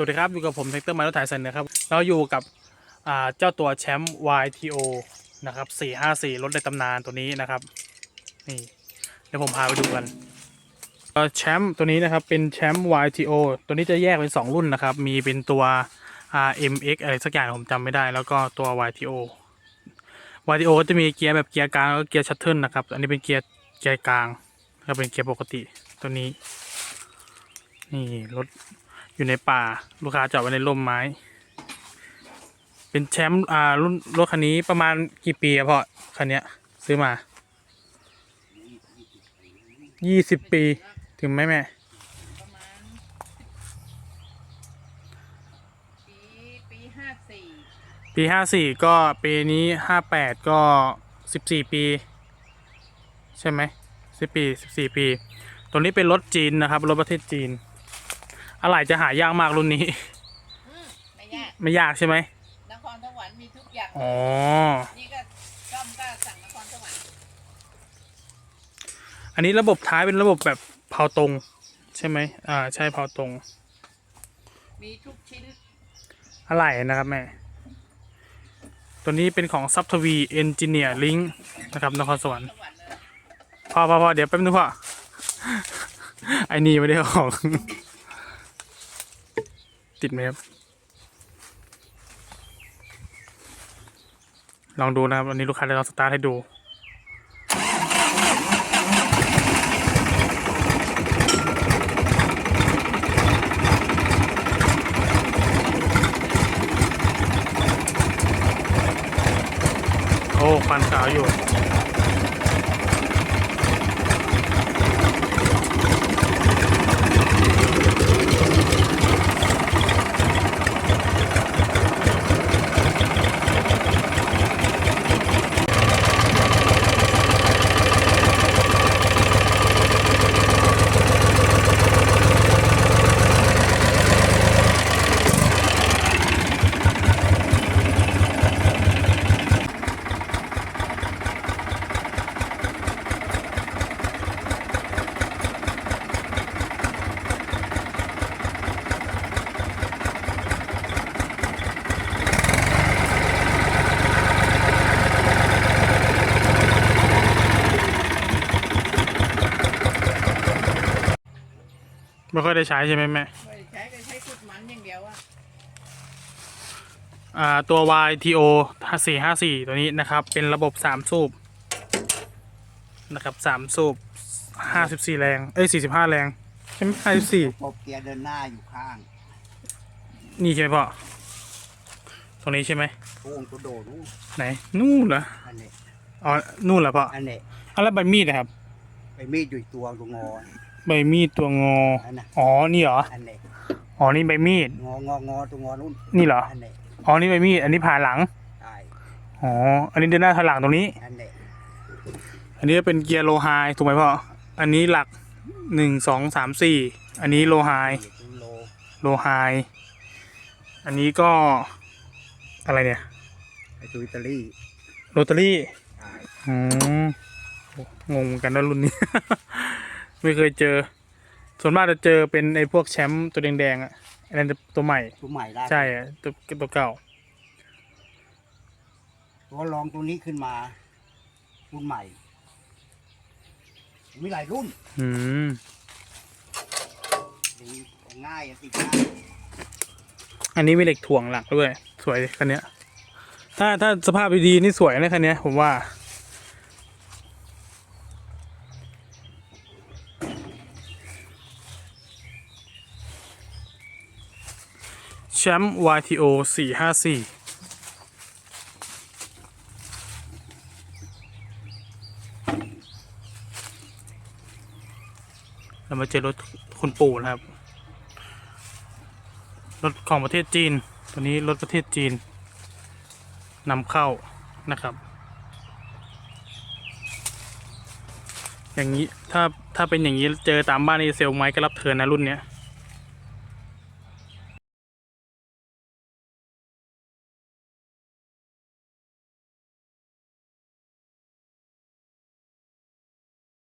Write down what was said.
สวัสดีครับอยู่กับผมเทคเตอร์มาร์ถ่ายเซนนะครับ เราอยู่กับเจ้าตัวแชมป์ YTO นะครับ 454 รถในตำนานตัวนี้นะครับ นี่เดี๋ยวผมพาไปดูกันแชมป์ตัวนี้นะครับเป็นแชมป์ YTO ตัวนี้จะแยกเป็น 2 รุ่นนะครับ มีเป็นตัว RMX อะไรสักอย่างผมจำไม่ได้ แล้วก็ตัว YTO YTO ก็จะมีเกียร์แบบเกียร์กลางแล้วก็เกียร์ชัตเทิลนะครับ อันนี้เป็นเกียร์เกียร์กลางก็เป็นเกียร์ปกติตัวนี้ นี่รถ อยู่ในป่าลูกค้าจอดไว้ในร่มไม้ เป็นแชมป์อ่ารุ่นรถคันนี้ประมาณกี่ปีอะพ่อคันเนี้ยซื้อมายี่สิบปีถึงไหมแม่ประมาณปีปีห้าสี่ปีห้าสี่ก็ปีนี้ห้าแปดก็สิบสี่ปี ใช่ไหมสิบปีสิบสี่ปี ตัวนี้เป็นรถจีนนะครับ รถประเทศจีน อะไรจะหายากมากรุ่นนี้ไม่ยากไม่ยากใช่ไหมนครสวรรค์มีทุกอย่างอ๋อ นี่ก็ซ่อมก็สั่งนครสวรรค์อันนี้ระบบท้ายเป็นระบบแบบเผาตรง ใช่ไหมอ่า ใช่เผาตรง มีทุกชิ้นอะไรนะครับแม่ ตัวนี้เป็นของซับทวีเอนจิเนียร์ลิงนะครับนครสวรรค์ สวรรค์เลยพอพอพอเดี๋ยวแป๊บนึงพ่อ ไอ้นี่ไม่ได้ของ ติดไหมครับ ลองดูนะครับวันนี้ลูกค้าจะลองสตาร์ทให้ดูโอ้ควันขาวอยู่ ไม่ค่อยได้ใช้ใช่ไหมแม่ไม่ได้ใช้ก็ใช้ขุดมันอย่างเดียวอะอ่าตัว YTO 454 ตัวนี้นะครับ เป็นระบบ 3 สูบนะครับ 3 สูบ 54 แรง เอ้ย 45 แรง ใช่ไหม54กบเกียร์เดินหน้าอยู่ข้างนี่ใช่ไหมพ่อ ตรงนี้ใช่ไหมโค้งตัวโดดนู่นไหน นู่นเหรอ อันนี้อ๋อ นู่นเหรอพ่ออันนี้อะแล้วใบมีดนะครับ ไปมีดอยู่อีกตัวตรงงอ ใบมีดตัวงอ อันน่ะอ๋อ นี่เหรอ อันนี้อ๋อ นี่ใบมีด งององอตัวงอนู่นนี่เหรอ อันนี้อ๋อ นี่ใบมีด อันนี้ผ่าหลัง ใช่อ๋อ อันนี้เดินหน้าถอยหลังตรงนี้ อันนี้อันนี้เป็นเกียร์โลไฮถูกไหมพ่อ อันนี้หลักหนึ่งสองสามสี่ อันนี้โลไฮตัวโลโลไฮ อันนี้ก็อะไรเนี่ย ไอตัวอิตาลีโรตารี่ใช่อืม งงเหมือนกันนะรุ่นนี้ ไม่เคยเจอ ส่วนมากจะเจอเป็นไอ้พวกแชมป์ตัวแดงๆอะอันนั้นตัวใหม่ ตัวใหม่ได้ ใช่อะตัวตัวเก่า ตัวรองตัวนี้ขึ้นมารุ่นใหม่ มีหลายรุ่นอืมดีง่ายอะติดง่ายอันนี้มีเหล็กถ่วงหลักด้วย สวยคันเนี้ย ถ้าถ้าสภาพดีๆนี่สวยนะคันเนี้ยผมว่า แชมป์ YTO 454เรามาเจอรถคุณปู่นะครับ รถของประเทศจีน ตัวนี้รถประเทศจีนนำเข้านะครับ อย่างนี้ถ้าถ้าเป็นอย่างนี้เจอตามบ้านนี่เซลไม้ก็รับเทินนะรุ่นเนี้ย